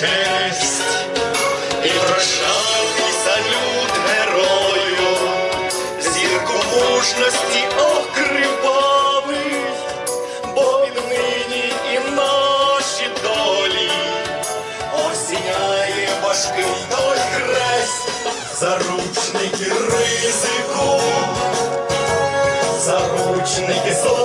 честь і прощальний салют герою, зірку мужності окривавий, бо віднині і наші долі осіняє важкий той хрест, заручники ризику, заручники слави.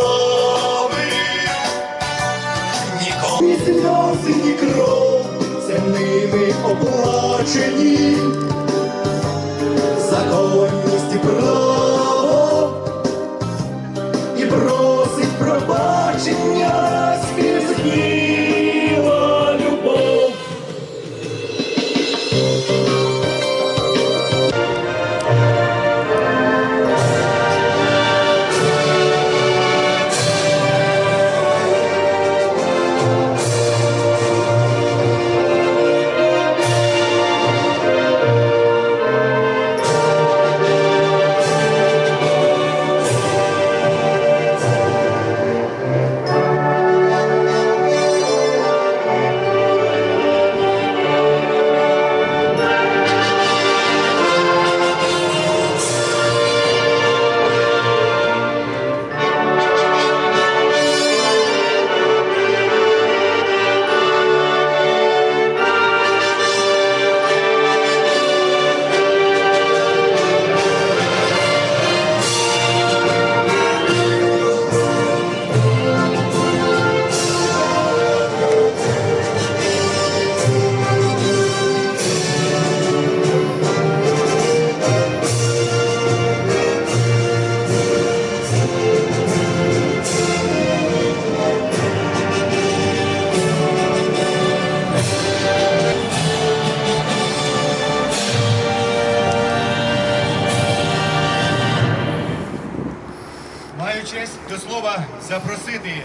Слова запросити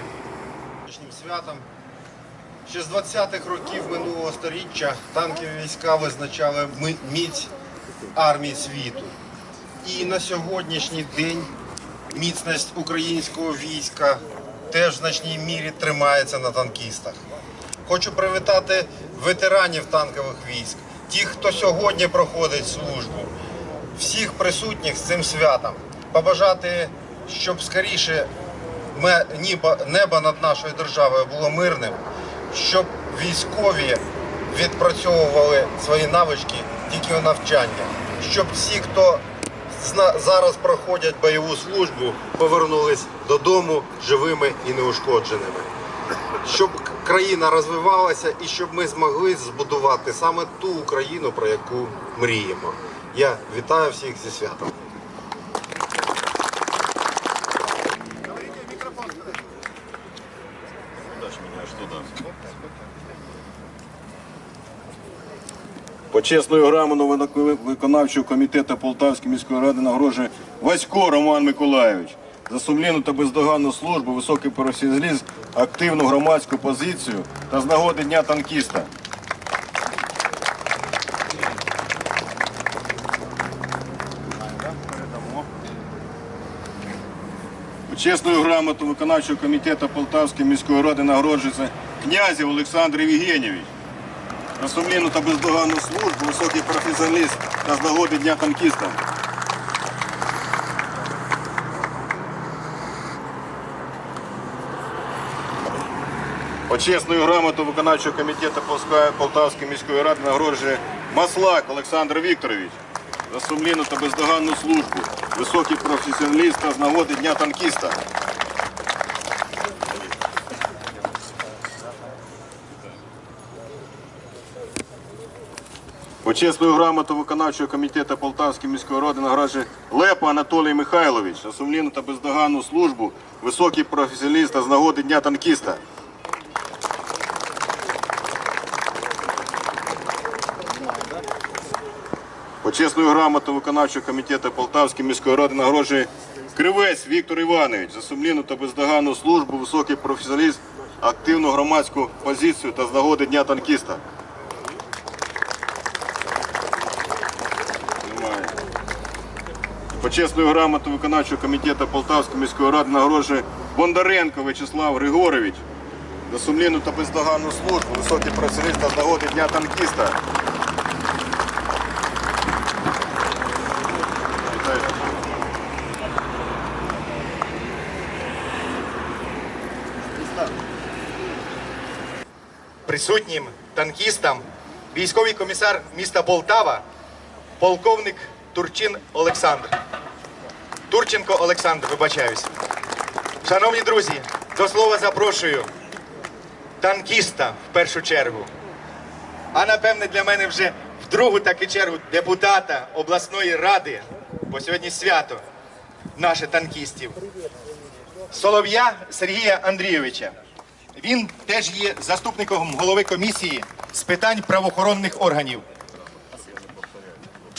Сьогоднішнім святом. Ще з 20-х років минулого століття танкові війська визначали міць армій світу. І на сьогоднішній день міцність українського війська теж в значній мірі тримається на танкістах. Хочу привітати ветеранів танкових військ, тих, хто сьогодні проходить службу, всіх присутніх з цим святом. Побажати, щоб скоріше небо, над нашою державою було мирним, щоб військові відпрацьовували свої навички тільки у навчанні, щоб всі, хто зараз проходять бойову службу, повернулись додому живими і неушкодженими. Щоб країна розвивалася і щоб ми змогли збудувати саме ту Україну, про яку мріємо. Я вітаю всіх зі святом. Почесною грамотою виконавчого комітету Полтавської міської ради нагороджує Васько Роман Миколайович за сумлінну та бездоганну службу, високий професіоналізм, активну громадську позицію та з нагоди Дня танкіста. Почесною грамотою виконавчого комітету Полтавської міської ради нагороджується князів Олександр Євгенійович за сумлінну та бездоганну службу, високий професіоналіст та з нагоди Дня танкіста. Почесною грамотою виконавчого комітету Полтавської міської ради нагороджує Маслак Олександр Вікторович за сумлінну та бездоганну службу, високий професіоналіст та з нагоди Дня танкіста. Почесною грамотою виконавчого комітету Полтавської міської ради нагороджує Лепа Анатолій Михайлович за сумлінну та бездоганну службу, високий професіоналіст та з нагоди Дня танкіста. Почесною грамотою виконавчого комітету Полтавської міської ради нагороджує Кривець Віктор Іванович за сумлінну та бездоганну службу, високий професіоналіст, активну громадську позицію та з нагоди Дня танкіста. Почесною грамотою виконавчого комітету Полтавської міської ради нагороджує Бондаренко Вячеслав Григорович за сумлінну та бездоганну службу, високий професіоналіст та нагоди Дня танкіста. Присутнім танкістам військовий комісар міста Полтава, полковник Турчин Олександр. Турченко Олександр, вибачаюсь. Шановні друзі, до слова запрошую танкіста в першу чергу. А напевне для мене вже в другу таки чергу депутата обласної ради, бо сьогодні свято наше танкістів. Солов'я Сергія Андрійовича. Він теж є заступником голови комісії з питань правоохоронних органів.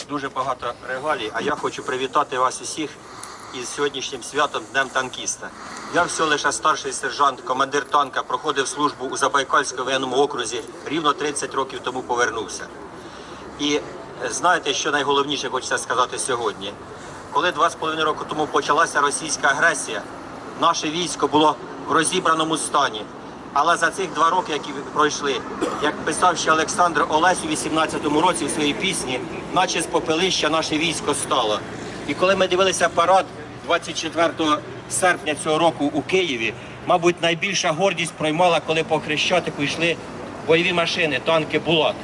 дуже багато регалій, а я хочу привітати вас усіх із сьогоднішнім святом Днем танкіста. Я всього лише старший сержант, командир танка, проходив службу у Забайкальському воєнному окрузі, рівно 30 років тому повернувся. І е, знаєте, що найголовніше хочеться сказати сьогодні? Коли два з половиною року тому почалася російська агресія, наше військо було в розібраному стані. Але за цих два роки, які пройшли, як писав ще Олександр Олесь у 18-му році в своїй пісні, наче з попелища наше військо стало. І коли ми дивилися парад 24 серпня цього року у Києві, мабуть, найбільша гордість проймала, коли по Хрещатику йшли бойові машини, танки Булат.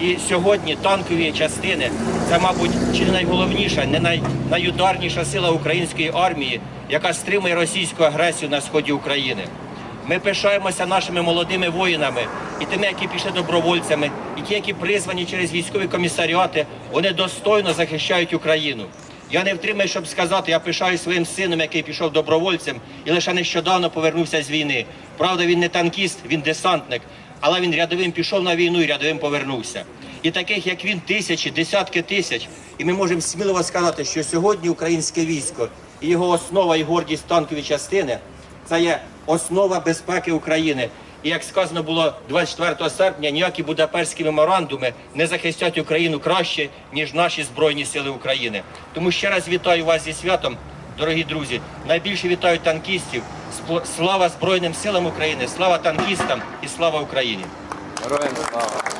І сьогодні танкові частини це, мабуть, чи не найголовніша, не най, найударніша сила української армії, яка стримує російську агресію на сході України. Ми пишаємося нашими молодими воїнами і тими, які пішли добровольцями, і ті, які призвані через військові комісаріати, вони достойно захищають Україну. Я не втримаю, щоб сказати, я пишаю своїм сином, який пішов добровольцем і лише нещодавно повернувся з війни. Правда, він не танкіст, він десантник, але він рядовим пішов на війну і рядовим повернувся. І таких, як він, тисячі, десятки тисяч. І ми можемо сміливо сказати, що сьогодні українське військо і його основа і гордість танкові частини це є основа безпеки України. І як сказано було 24 серпня, ніякі будапештські меморандуми не захистять Україну краще, ніж наші Збройні Сили України. Тому ще раз вітаю вас зі святом, дорогі друзі. Найбільше вітаю танкістів. Слава Збройним силам України, слава танкістам і слава Україні! Героям слава!